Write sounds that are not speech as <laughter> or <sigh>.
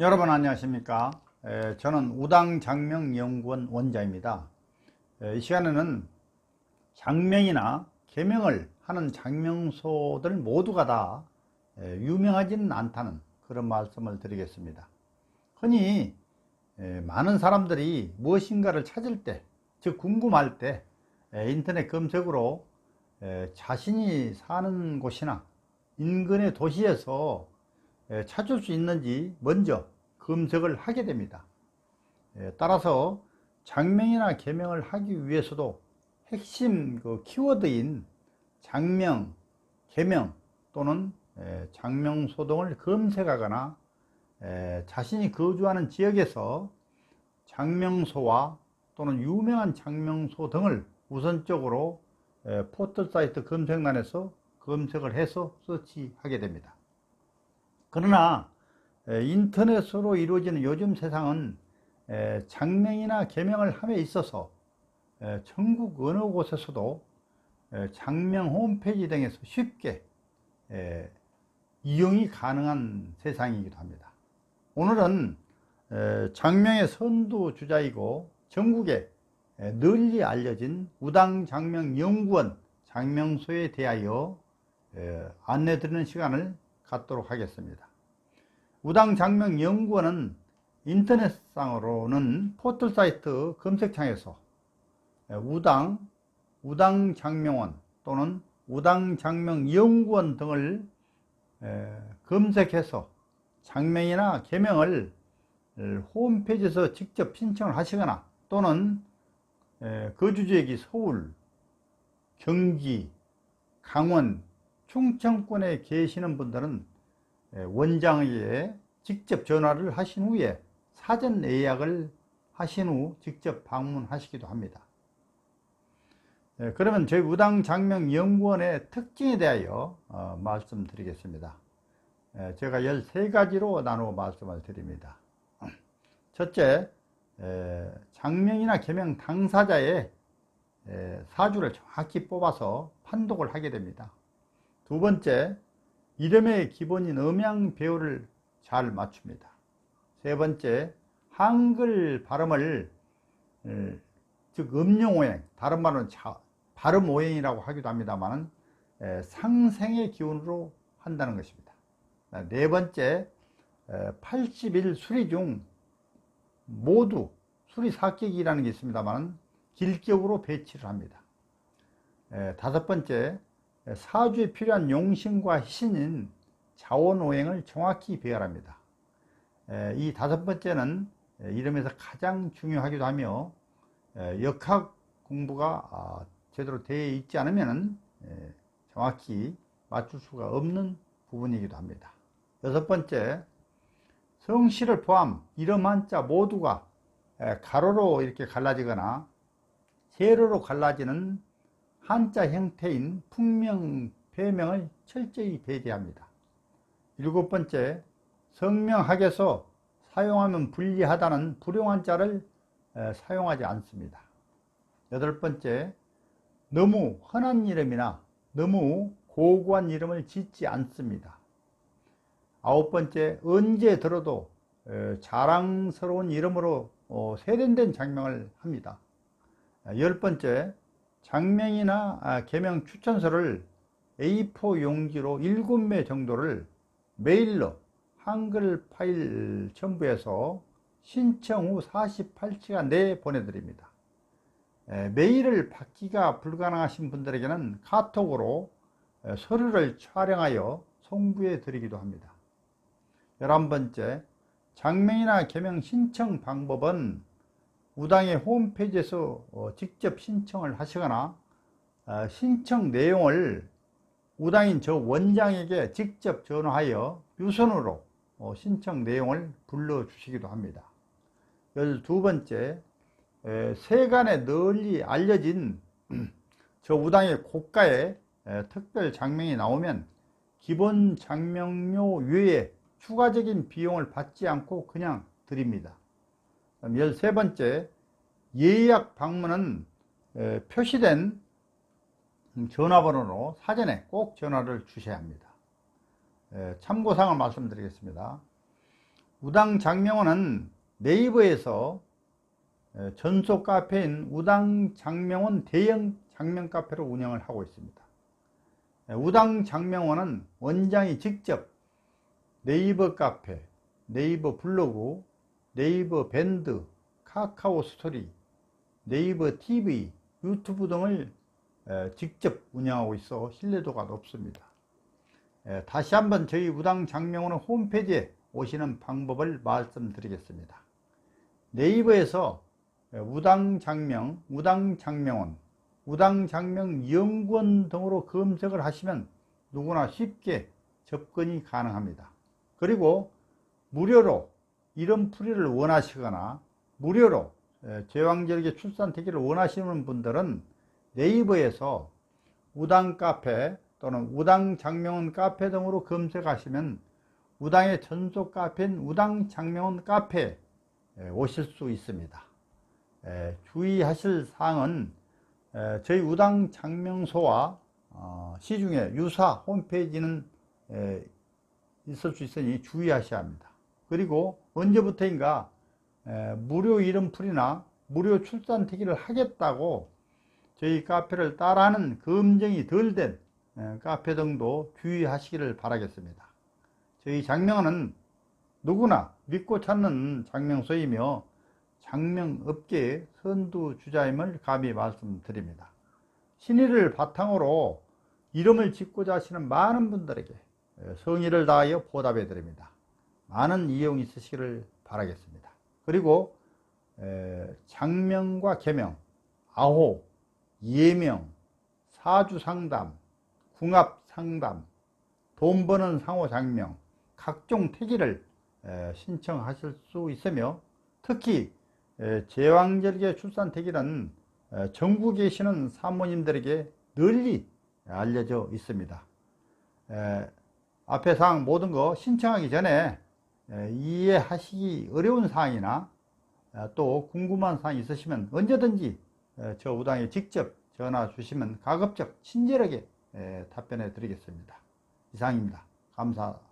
여러분 안녕하십니까? 에, 저는 우당장명연구원 원자입니다. 에, 이 시간에는 장명이나 개명을 하는 장명소들 모두가 다 에, 유명하지는 않다는 그런 말씀을 드리겠습니다. 흔히 에, 많은 사람들이 무엇인가를 찾을 때 즉 궁금할 때 에, 인터넷 검색으로 에, 자신이 사는 곳이나 인근의 도시에서 에, 찾을 수 있는지 먼저 검색을 하게 됩니다. 에, 따라서 장명이나 개명을 하기 위해서도 핵심 그 키워드인 장명, 개명 또는 에, 장명소 등을 검색하거나 에, 자신이 거주하는 지역에서 장명소와 또는 유명한 장명소 등을 우선적으로 에, 포털 사이트 검색란에서 검색을 해서 서치하게 됩니다. 그러나 에, 인터넷으로 이루어지는 요즘 세상은 에, 장명이나 개명을 함에 있어서 에, 전국 어느 곳에서도 에, 장명 홈페이지 등에서 쉽게 에, 이용이 가능한 세상이기도 합니다. 오늘은 에, 장명의 선두주자이고 전국에 에, 널리 알려진 우당장명연구원 장명소에 대하여 에, 안내드리는 시간을 갖도록 하겠습니다. 우당 장명 연구원은 인터넷상으로는 포털 사이트 검색창에서 우당, 우당 장명원 또는 우당 장명 연구원 등을 검색해서 장명이나 개명을 홈페이지에서 직접 신청을 하시거나 또는 거주지역이 서울, 경기, 강원, 충청권에 계시는 분들은 원장에게 직접 전화를 하신 후에 사전 예약을 하신 후 직접 방문하시기도 합니다. 그러면 저희 우당장명연구원의 특징에 대하여 어, 말씀드리겠습니다. 제가 13가지로 나누어 말씀을 드립니다. 첫째, 장명이나 개명 당사자의 사주를 정확히 뽑아서 판독을 하게 됩니다. 두 번째, 이름의 기본인 음양 배우를 잘 맞춥니다. 세 번째, 한글 발음을 즉 음용 오행, 다른 말은 발음 오행이라고 하기도 합니다만 상생의 기운으로 한다는 것입니다. 네 번째, 80일 수리 중 모두 수리 사격이라는 게 있습니다만 길격으로 배치를 합니다. 다섯 번째, 사주에 필요한 용신과 희신인 자원오행을 정확히 배열합니다. 이 다섯 번째는 이름에서 가장 중요하기도 하며 역학 공부가 아, 제대로 되어 있지 않으면 정확히 맞출 수가 없는 부분이기도 합니다. 여섯 번째, 성씨를 포함 이름 한자 모두가 가로로 이렇게 갈라지거나 세로로 갈라지는 한자 형태인 풍명, 배명을 철저히 배제합니다. 일곱 번째, 성명학에서 사용하면 불리하다는 불용한 자를 사용하지 않습니다. 여덟 번째, 너무 흔한 이름이나 너무 고고한 이름을 짓지 않습니다. 아홉 번째, 언제 들어도 자랑스러운 이름으로 어, 세련된 장명을 합니다. 열 번째, 장명이나 아, 개명 추천서를 A4 용지로 7매 정도를 메일로 한글 파일 첨부해서 신청 후 48시간 내에 보내드립니다. 메일을 받기가 불가능하신 분들에게는 카톡으로 서류를 촬영하여 송부해 드리기도 합니다. 11번째, 장명이나 개명 신청 방법은 우당의 홈페이지에서 어, 직접 신청을 하시거나 어, 신청 내용을 우당인 저 원장에게 직접 전화하여 유선으로 어, 신청 내용을 불러주시기도 합니다. 열두 번째, 세간에 널리 알려진 <clears throat> 저 우당의 고가의 특별 장명이 나오면 기본 장명료 외에 추가적인 비용을 받지 않고 그냥 드립니다. 열세 번째, 예약 방문은 표시된 전화번호로 사전에 꼭 전화를 주셔야 합니다. 참고사항을 말씀드리겠습니다. 우당 장명원은 네이버에서 에, 전속 카페인 우당 장명원 대형 장명 카페로 운영을 하고 있습니다. 에, 우당 장명원은 원장이 직접 네이버 카페, 네이버 블로그, 네이버 밴드, 카카오 스토리, 네이버 TV, 유튜브 등을 에, 직접 운영하고 있어 신뢰도가 높습니다. 에, 다시 한번 저희 우당 장명원의 홈페이지에 오시는 방법을 말씀드리겠습니다. 네이버에서 우당장명, 우당장명원, 우당장명연구원 등으로 검색을 하시면 누구나 쉽게 접근이 가능합니다. 그리고 무료로 이런 풀이를 원하시거나 무료로 제왕절개 출산태기를 원하시는 분들은 네이버에서 우당 카페 또는 우당 장명원 카페 등으로 검색하시면 우당의 전속 카페인 우당 장명원 카페에 오실 수 있습니다. 에, 주의하실 사항은 에, 저희 우당 장명소와 어, 시중에 유사 홈페이지는 에, 있을 수 있으니 주의하셔야 합니다. 그리고 언제부터인가 에, 무료 이름풀이나 무료 출산특기를 하겠다고 저희 카페를 따라하는 검증이 덜 된 카페 등도 주의하시기를 바라겠습니다. 저희 장명은 누구나 믿고 찾는 장명소이며 장명업계의 선두주자임을 감히 말씀드립니다. 신의를 바탕으로 이름을 짓고자 하시는 많은 분들에게 성의를 다하여 보답해 드립니다. 많은 이용 있으시기를 바라겠습니다. 그리고 장명과 개명, 아호, 예명, 사주상담, 궁합상담, 돈 버는 상호장명, 각종 태기를 신청하실 수 있으며 특히 제왕절개 출산택일은 전국에 계시는 사모님들에게 널리 알려져 있습니다. 앞에 사항 모든 거 신청하기 전에 이해하시기 어려운 사항이나 또 궁금한 사항이 있으시면 언제든지 저 우당에 직접 전화 주시면 가급적 친절하게 답변해 드리겠습니다. 이상입니다. 감사합니다.